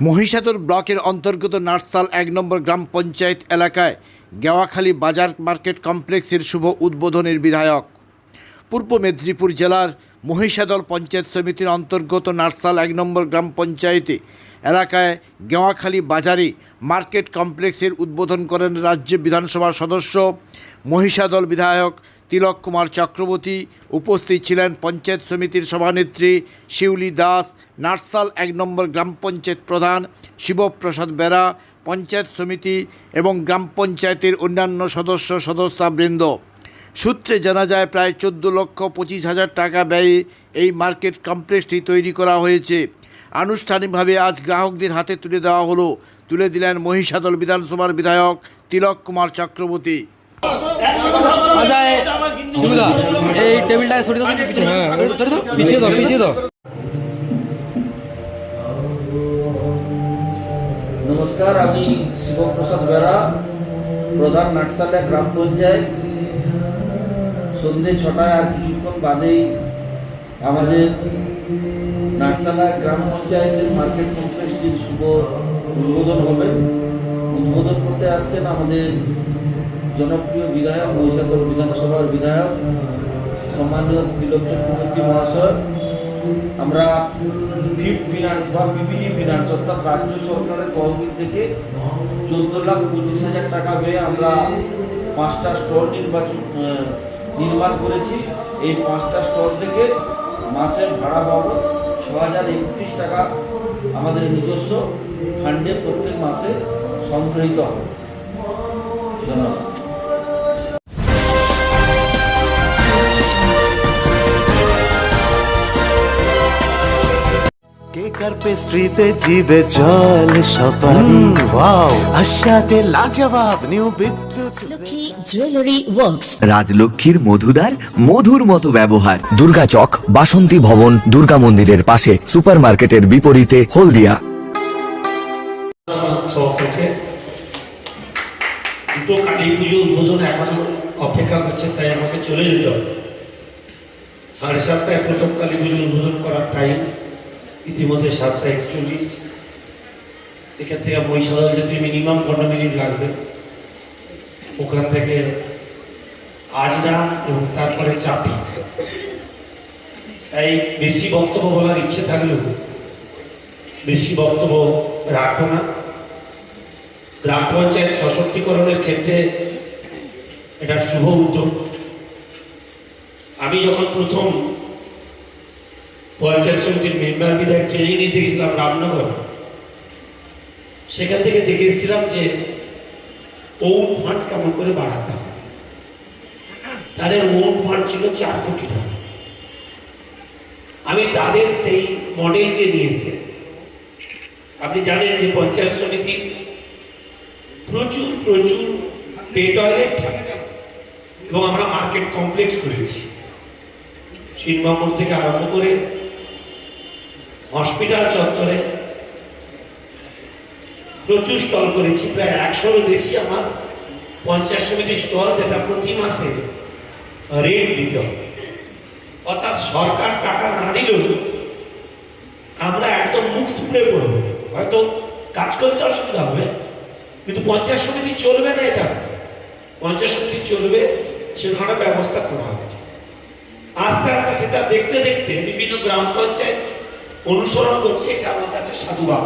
মহিষাদর ব্লকের অন্তর্গত নার্সাল এক নম্বর গ্রাম পঞ্চায়েত এলাকায় গেওয়াখালী বাজার মার্কেট কমপ্লেক্সের শুভ উদ্বোধনের বিধায়ক। পূর্ব মেদিনীপুর জেলার মহিষাদল পঞ্চায়েত সমিতির অন্তর্গত নার্সাল এক নম্বর গ্রাম পঞ্চায়েতে এলাকায় গেওয়াখালী বাজারে মার্কেট কমপ্লেক্সের উদ্বোধন করেন রাজ্য বিধানসভার সদস্য মহিষাদল বিধায়ক তিলক কুমার চক্রবর্তী উপস্থিত ছিলেন পঞ্চায়েত সমিতির সভানেত্রী শিউলি দাস, নার্সাল এক নম্বর গ্রাম পঞ্চায়েত প্রধান শিবপ্রসাদ বেরা, পঞ্চায়েত সমিতি এবং গ্রাম পঞ্চায়েতের অন্যান্য সদস্য সদস্যবৃন্দ। সূত্রে জানা যায়, প্রায় চোদ্দ লক্ষ পঁচিশ হাজার টাকা ব্যয়ে এই মার্কেট কমপ্লেক্সটি তৈরি করা হয়েছে। আনুষ্ঠানিকভাবে আজ গ্রাহকদের হাতে তুলে দেওয়া হলো। তুলে দিলেন মহিষাদল বিধানসভার বিধায়ক তিলক কুমার চক্রবর্তী। শিবুদা এই টেবিলটাকে সরিয়ে দাও পিছনে। হ্যাঁ সরিয়ে দাও পিছিয়ে দাও পিছিয়ে দাও। নমস্কার আমি শিবপ্রসাদ বেড়া প্রধান নাটসালা গ্রাম পঞ্চায়েত। সন্ধে ছটায় আর কিছুক্ষণ বাদেই আমাদের নাটসালা গ্রাম পঞ্চায়েতের মার্কেট কমপ্লেক্সটির শুভ উদ্বোধন হবে। উদ্বোধন করতে আসছেন আমাদের জনপ্রিয় বিধায়ক মহিষাদল বিধানসভার বিধায়ক, সম্মানীয় তিলক চক্রবর্তী মহাশয়। আমরা ফিফ ফিনান্স বা পিপিজি ফিনান্স অর্থাৎ রাজ্য সরকারের তহবিল থেকে চোদ্দ লাখ পঁচিশ হাজার টাকা ব্যয়ে আমরা পাঁচটা স্টল নির্বাচন নির্মাণ করেছি। এই পাঁচটা স্টল থেকে মাসের ভাড়া বাবদ ছ হাজার একত্রিশ টাকা আমাদের নিজস্ব ফান্ডে প্রত্যেক মাসে সংগৃহীত হবে। ধন্যবাদ। আর পেস্ট্রিতে জিবে জল সপারি ওয়াও আশাতে লাজবাব new Bidyut Lakshmi jewellery works. রাজলক্ষ্মীর মধুদার মধুর মতো ব্যবহার। দুর্গা চক বাসন্তী ভবন দুর্গা মন্দিরের পাশে সুপারমার্কেটের বিপরীতে হলদিয়া। দুটো কালী পুজো উদ্বোধন এখনও অপেক্ষা করছে তাই আমাকে চলে যেতে হবে। সাড়ে সাতটায় প্রথম কালী পুজো উদ্বোধন ইতিমধ্যে সাতটা একচল্লিশ। এখান থেকে মহিষাদল যেতে মিনিমাম পনেরো মিনিট লাগবে, ওখান থেকে আজরা এবং তারপরে চাপি। তাই বেশি বক্তব্য বলার ইচ্ছে থাকলেও, বেশি বক্তব্য রাখব না। গ্রাম পঞ্চায়েত সশক্তিকরণের ক্ষেত্রে এটা শুভ উদ্যোগ। আমি যখন প্রথম পঞ্চায়েত সমিতির মেম্বার বিধায়ক ট্রেনিং নিতে গেছিলাম রামনগর। সেখান থেকে দেখে এসেছিলাম যে ওন ফান্ড কেমন করে বাড়াতে হয় তাদের ওন ফান্ড ছিল চার কোটি টাকা। আমি তাদের সেই মডেলকে নিয়েছি। আপনি জানেন যে পঞ্চায়েত সমিতির প্রচুর প্রচুর পে টয়লেট এবং আমরা মার্কেট কমপ্লেক্স করেছি। শিনবামুর থেকে আরম্ভ করে হসপিটাল চত্বরে প্রচুর স্টল করেছি, প্রায় একশোরও বেশি আমার পঞ্চায়েত সমিতির স্টল যেটা প্রতি মাসে রেট দিতে হবে অর্থাৎ সরকার টাকা না দিলেও আমরা একদম মুখ তুলে পড়ব। হয়তো কাজ করতে অসুবিধা হবে, কিন্তু পঞ্চায়েত সমিতি চলবে না এটা। পঞ্চায়েত সমিতি চলবে একটা ব্যবস্থা করা হয়েছে। আস্তে আস্তে সেটা দেখতে দেখতে বিভিন্ন গ্রাম পঞ্চায়েত অনুসরণ করছে, এটা আমার কাছে সাধুবাদ।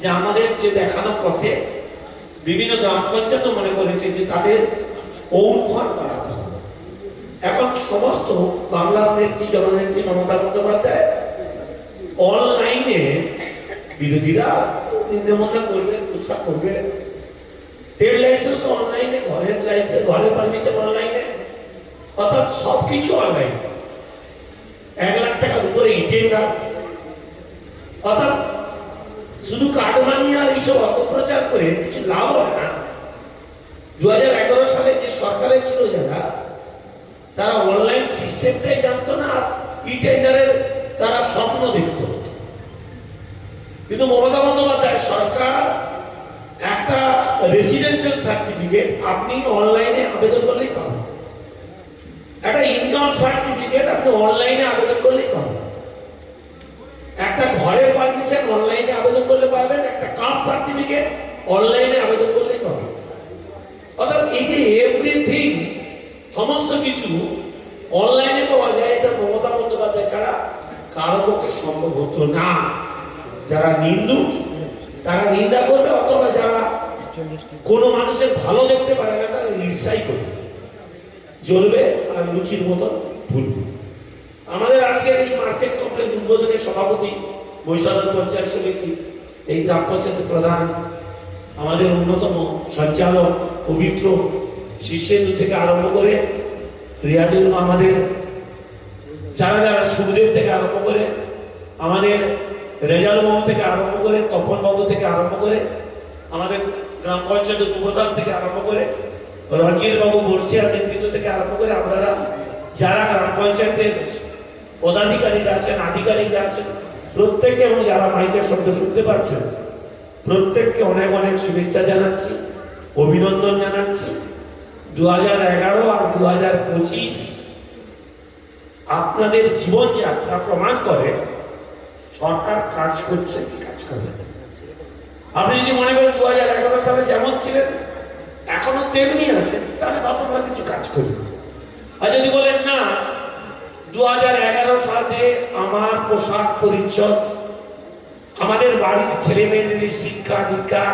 যে আমাদের যে দেখানো পথে বিভিন্ন গ্রাম পঞ্চায়েতও মনে করেছে যে তাদের ঔর্ধ্বন বাড়াতে হবে। এখন সমস্ত বাংলার নেত্রী জননেত্রী মমতা বন্দ্যোপাধ্যায় অনলাইনে বিরোধীরা নিন্দমন্দা করবে, উৎসাহ করবে। ট্রেড লাইসেন্স অনলাইনে, ঘরের লাইসেন্স, ঘরের পারমিশন অনলাইনে, অর্থাৎ সব কিছু অনলাইন। এক লাখ টাকার উপরে ইটেন্ডার অর্থাৎ শুধু কাটমানি আর এইসব অপপ্রচার করে কিছু লাভ হয় না। দু হাজার এগারো সালে যে সরকারে ছিল যারা, তারা অনলাইন সিস্টেমটাই জানতো না আর ই টেন্ডারের তারা স্বপ্ন দেখত। কিন্তু মমতা বন্দ্যোপাধ্যায় সরকার একটা রেসিডেন্সিয়াল সার্টিফিকেট আপনি অনলাইনে আবেদন করলেই পাবেন। একটা ইনকাম সার্টিফিকেট আপনি অনলাইনে আবেদন করলেই পাবেন। একটা ঘরের পারমিশন অনলাইনে আবেদন করলে পাবেন, একটা কাস্ট সার্টিফিকেট অনলাইনে আবেদন করলেই পাবে অর্থাৎ এই যে এভরিথিং সমস্ত কিছু অনলাইনে পাওয়া যায়, এটা মমতা বন্দ্যোপাধ্যায় ছাড়া কারও পক্ষে সম্ভব হতো না। যারা নিন্দুক, তারা নিন্দা করবে, অথবা যারা কোনো মানুষের ভালো দেখতে পারে না, তারা ঈর্ষাই করবে। জ্বলবে আর লুচির মতন ভুলবে আমাদের আজকের এই মার্কেট কমপ্লেক্স উদ্বোধনের সভাপতি বৈশাখ পঞ্চায়েত সমিতি, এই গ্রাম পঞ্চায়েতের প্রধান, আমাদের অন্যতম সঞ্চালক পবিত্র শীর্ষেন্দু থেকে আরম্ভ করে রিয়াজুল আমাদের, যারা যারা সুখদেব থেকে আরম্ভ করে, আমাদের রেজাল বাবু থেকে আরম্ভ করে, তপন বাবু থেকে আরম্ভ করে, আমাদের গ্রাম পঞ্চায়েত উপপ্রধান থেকে আরম্ভ করে, রঞ্জিত বাবু বর্ষিয়ার নেতৃত্ব থেকে আরম্ভ করে, আপনারা যারা গ্রাম পঞ্চায়েতের পদাধিকারীরা আছেন, আধিকারিকরা আছেন, প্রত্যেককে এবং যারা মাইকের শব্দ শুনতে পাচ্ছেন, প্রত্যেককে অনেক অনেক শুভেচ্ছা জানাচ্ছি, অভিনন্দন জানাচ্ছি। দু হাজার এগারো আর দু হাজার পঁচিশ আপনাদের জীবনযাত্রা প্রমাণ করে সরকার কাজ করছে, কি কাজ করবে? আপনি যদি মনে করেন দু হাজার এগারো সালে যেমন ছিলেন, এখনও তেমনি আছেন, তাহলে বাবা কিছু কাজ করবে। আর যদি বলেন না দু হাজার এগারো সালে আমার পোশাক পরিচ্ছদ, আমাদের বাড়ির ছেলে মেয়েদের শিক্ষা দীক্ষা,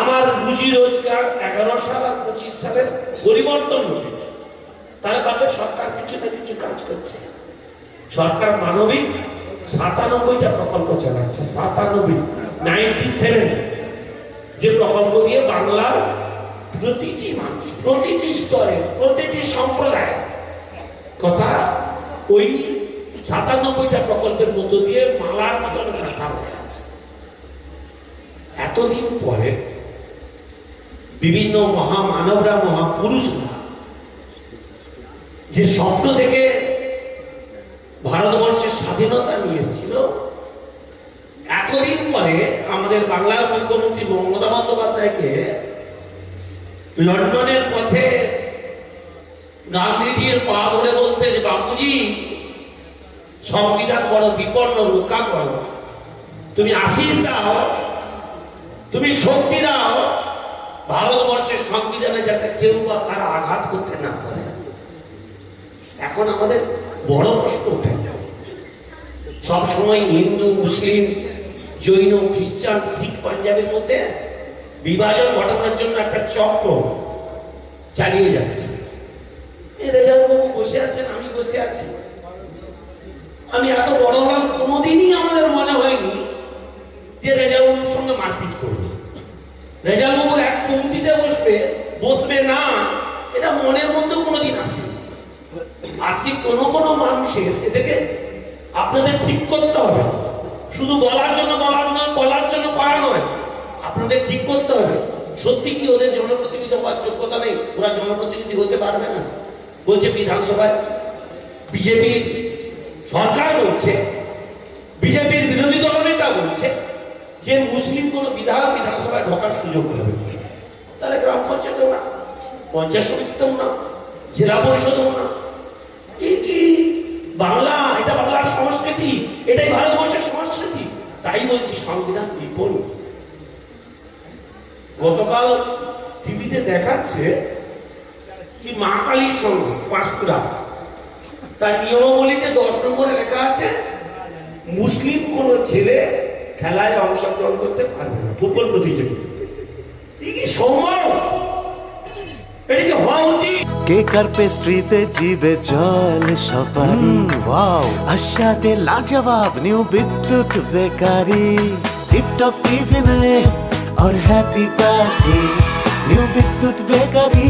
আমার রুজি রোজগার এগারো সাল আর পঁচিশ সালের পরিবর্তন ঘটেছে। তাহলে ভাবে সরকার কিছু না কিছু কাজ করছে। সরকার মানবিক সাতানব্বইটা প্রকল্প চালাচ্ছে, সাতানব্বই, নাইনটি সেভেন। যে প্রকল্প দিয়ে বাংলার প্রতিটি মানুষ, প্রতিটি স্তরে, প্রতিটি সম্প্রদায় কথা ওই সাতানব্বইটা প্রকল্পের মধ্য দিয়ে মালার মতন রাখা হয়ে আছে এতদিন পরে বিভিন্ন মহামানবরা, মহাপুরুষরা যে স্বপ্ন দেখে ভারতবর্ষের স্বাধীনতা নিয়ে এসেছিল, এতদিন পরে আমাদের বাংলার মুখ্যমন্ত্রী মমতা বন্দ্যোপাধ্যায়কে লন্ডনের পথে গান্ধীজির পা ধরে বলতে যে, বাপুজি, সংবিধান বড় বিপন্ন রক্ষা করো তুমি আশিস দাও, তুমি শক্তি দাও। ভারতবর্ষের সংবিধানে যাতে কেউ বা কারা আঘাত করতে না পারে। এখন আমাদের বড় প্রশ্ন ওঠে। সবসময় হিন্দু, মুসলিম, জৈন, খ্রিস্টান, শিখ, পাঞ্জাবের মধ্যে বিভাজন ঘটানোর জন্য একটা চক্র চালিয়ে যাচ্ছে। এই বাবু বসে আছেন, আমি বসে আছি। আমি এত বড় হলাম, কোনোদিনই আমাদের মনে হয়নি যে রেজাল বাবুর সঙ্গে মারপিট করব। রেজাল বাবু এক পঙ্ক্তিতে বসবে বসবে না, এটা মনের মধ্যে কোনোদিন আসেনি আজকে কোনো কোনো মানুষের, এদেরকে আপনাদের ঠিক করতে হবে। শুধু বলার জন্য বলার নয় বলার জন্য করা নয়, আপনাদের ঠিক করতে হবে। সত্যি কি ওদের জনপ্রতিনিধি হওয়ার যোগ্যতা নেই? ওরা জনপ্রতিনিধি হতে পারবে না। বলছে বিধানসভায়। বিজেপির সরকার বলছে, বিজেপির বিরোধী দল দলনেতা বলছে যে মুসলিম কোনো বিধায়ক বিধানসভায় ঢোকার সুযোগ হবে তাহলে গ্রাম পঞ্চায়েতেও না, পঞ্চায়েত সমিতিতেও না, জেলা পরিষদেও না। এই কি বাংলা, এটা বাংলার সংস্কৃতি, এটাই ভারতবর্ষের সংস্কৃতি? তাই বলছি সংবিধান বিপরীত। গতকাল টিভিতে দেখাচ্ছে কি মা কালীর সঙ্গে পাঁশকুড়া তার নিয়মাবলীতে দশ নম্বরে লেখা আছে মুসলিম কোন ছেলে খেলায় অংশগ্রহণ করতে পারবে না ফুটবল প্রতিযোগিতা এই কি সম্ভব এটা কি হওয়া উচিত কেকার পেস্ট্রিতে জিবে জল সপারি ওয়াও আশাতে লাজবাব নিউ বিদ্যুৎ বেকারি টিপটপ টিফিনে और happy party new Bidyut bakery